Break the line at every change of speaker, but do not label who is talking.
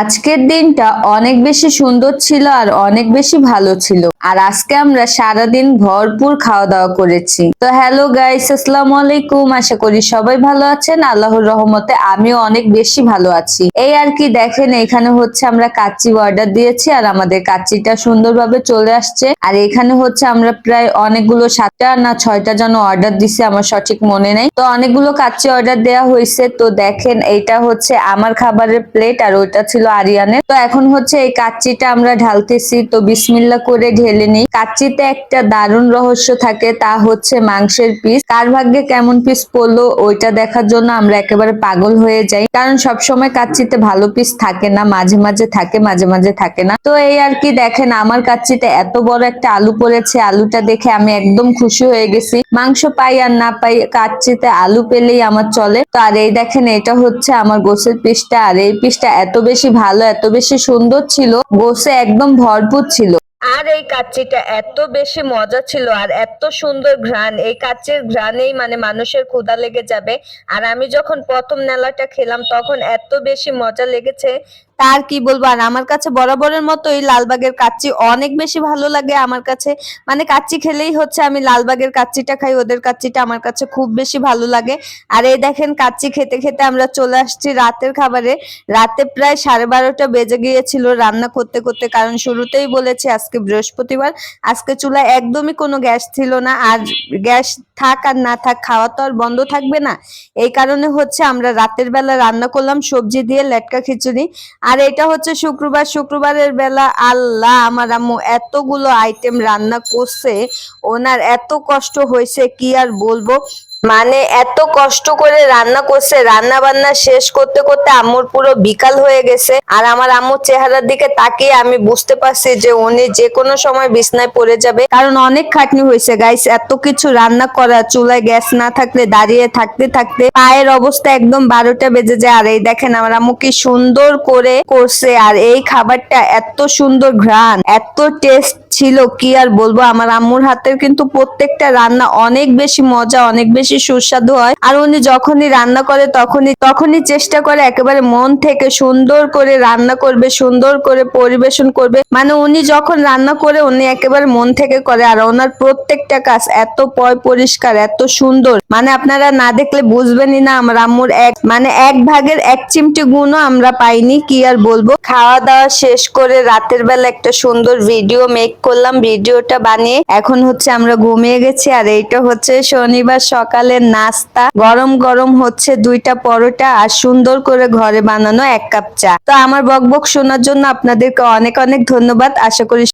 আজকের দিনটা অনেক বেশি সুন্দর ছিল আর অনেক বেশি ভালো ছিল। আর আজকে আমরা সারাদিন ভরপুর খাওয়া দাওয়া করেছি। তো হ্যালো গাইস, আসসালামু আলাইকুম। আশা করি সবাই ভালো আছেন। আল্লাহর রহমতে আমিও অনেক বেশি ভালো আছি। এই আর কি দেখেন, এখানে হচ্ছে আমরা কাচ্চি অর্ডার দিয়েছি আর আমাদের কাচ্চিটা সুন্দরভাবে চলে আসছে। আর এখানে হচ্ছে আমরা প্রায় অনেকগুলো সাতটা না ছয়টা যেন অর্ডার দিছি, আমার সঠিক মনে নেই। তো অনেকগুলো কাচ্চি অর্ডার দেওয়া হয়েছে। তো দেখেন এইটা হচ্ছে আমার খাবারের প্লেট আর ওইটা ছিল আরিয়ানের। তো এখন হচ্ছে এই কাচ্চিটা আমরা ঢালতেছি। তো বিসমিল্লা করে ঢেলে নিই। কাচ্চিতে একটা দারুণ রহস্য থাকে, তা হচ্ছে মাংসের পিস কার ভাগ্যে কেমন পিস পড়ল, ওইটা দেখার জন্য আমরা একেবারে পাগল হয়ে যাই। কারণ সব সময় কাচ্চিতে ভালো পিস থাকে না, মাঝে মাঝে থাকে, মাঝে মাঝে থাকে না। তো এই আর কি দেখেন, আমার কাচ্চিতে এত বড় একটা আলু পড়েছে। আলুটা দেখে আমি একদম খুশি হয়ে গেছি। মাংস পাই আর না পাই, কাচ্চিতে আলু পেলেই আমার চলে। তো আর এই দেখেন, এটা হচ্ছে আমার গোসের পিসটা আর এই পিসটা এত বেশি ভালো, এত বেশি সুন্দর ছিল গোসে একদম ভরপুর ছিল। আর এই কাচ্চিটা এত বেশি মজা ছিল আর এত সুন্দর ঘ্রাণ, এই কাচ্চির ঘ্রাণেই মানে মানুষের ক্ষুধা লেগে যাবে। আর আমি যখন প্রথম নেলাটা খেলাম, তখন এত বেশি মজা লেগেছে তার কি বলব? আর আমার কাছে বরাবরের মতো এই লালবাগের কাচ্চি অনেক বেশি ভালো লাগে আমার কাছে। মানে কাচ্চি খেলেই হচ্ছে আমি লালবাগের কাচ্চিটা খাই, ওদের কাচ্চিটা আমার কাছে খুব বেশি ভালো লাগে। আর এই দেখেন কাচ্চি খেতে খেতে আমরা চলে আসছি রাতের খাবারে। রাতে প্রায় সাড়ে বারোটা বেজে গিয়েছিল রান্না করতে করতে, কারণ শুরুতেই বলেছি আজকে বৃহস্পতিবার। আজকে চুলায় একদমই কোনো গ্যাস ছিল না, আর গ্যাস থাক আর না থাক, খাওয়া তো আর বন্ধ থাকবে না। এই কারণে হচ্ছে আমরা রাতের বেলা রান্না করলাম সবজি দিয়ে লেটকা খিচুড়ি। আর এটা হচ্ছে শুক্রবার। শুক্রবারের বেলা আল্লাহ আমার আম্মু এতগুলো আইটেম রান্না করছে, ওনার এত কষ্ট হয়েছে, কি আর বলব? মানে এত কষ্ট করে রান্না করছে রান্না বান্না শেষ করতে করতে আম্মুর পুরো বিকাল হয়ে গেছে। আর আমার আম্মুর চেহারার দিকে তাকিয়ে আমি বুঝতে পারছি যে উনি যে কোনো সময় বিছনায় পড়ে যাবে। কারণ অনেক খাটনি হয়েছে গাইস এত কিছু রান্না করা, চুলায় গ্যাস না থাকলে, দাঁড়িয়ে থাকতে থাকতে পায়ের অবস্থা একদম বারোটা বেজে যায়। আর এই দেখেন, আমার আম্মু কি সুন্দর করে করছে। আর এই খাবারটা এত সুন্দর ঘ্রাণ, এত টেস্ট। ছিল, কি আর বলব? আমার আম্মুর হাতের কিন্তু প্রত্যেকটা রান্না অনেক বেশি মজা, অনেক বেশি সুস্বাদু হয়। আর উনি যখনই রান্না করে, তখনই তখনই চেষ্টা করে একেবারে মন থেকে সুন্দর করে রান্না করবে, সুন্দর করে পরিবেশন করবে। মানে উনি যখন রান্না করে, উনি একেবারে মন থেকে করে। আর ওনার প্রত্যেকটা কাজ এত পয়, পরিষ্কার, এত সুন্দর। মানে আপনারা না দেখলে বুঝবেনই না আমার আম্মুর এক মানে এক ভাগের এক চিমটি গুণও আমরা পাইনি, কি আর বলব? খাওয়া দাওয়া শেষ করে রাতের বেলা একটা সুন্দর ভিডিও মেক করলাম ভিডিওটা বানিয়ে। এখন হচ্ছে আমরা ঘুমিয়ে গেছি আর এইটা হচ্ছে শনিবার সকালের নাস্তা। গরম গরম হচ্ছে দুইটা পরোটা আর সুন্দর করে ঘরে বানানো এক কাপ চা। তো আমার বকবক শোনার জন্য আপনাদেরকে অনেক অনেক ধন্যবাদ। আশা করি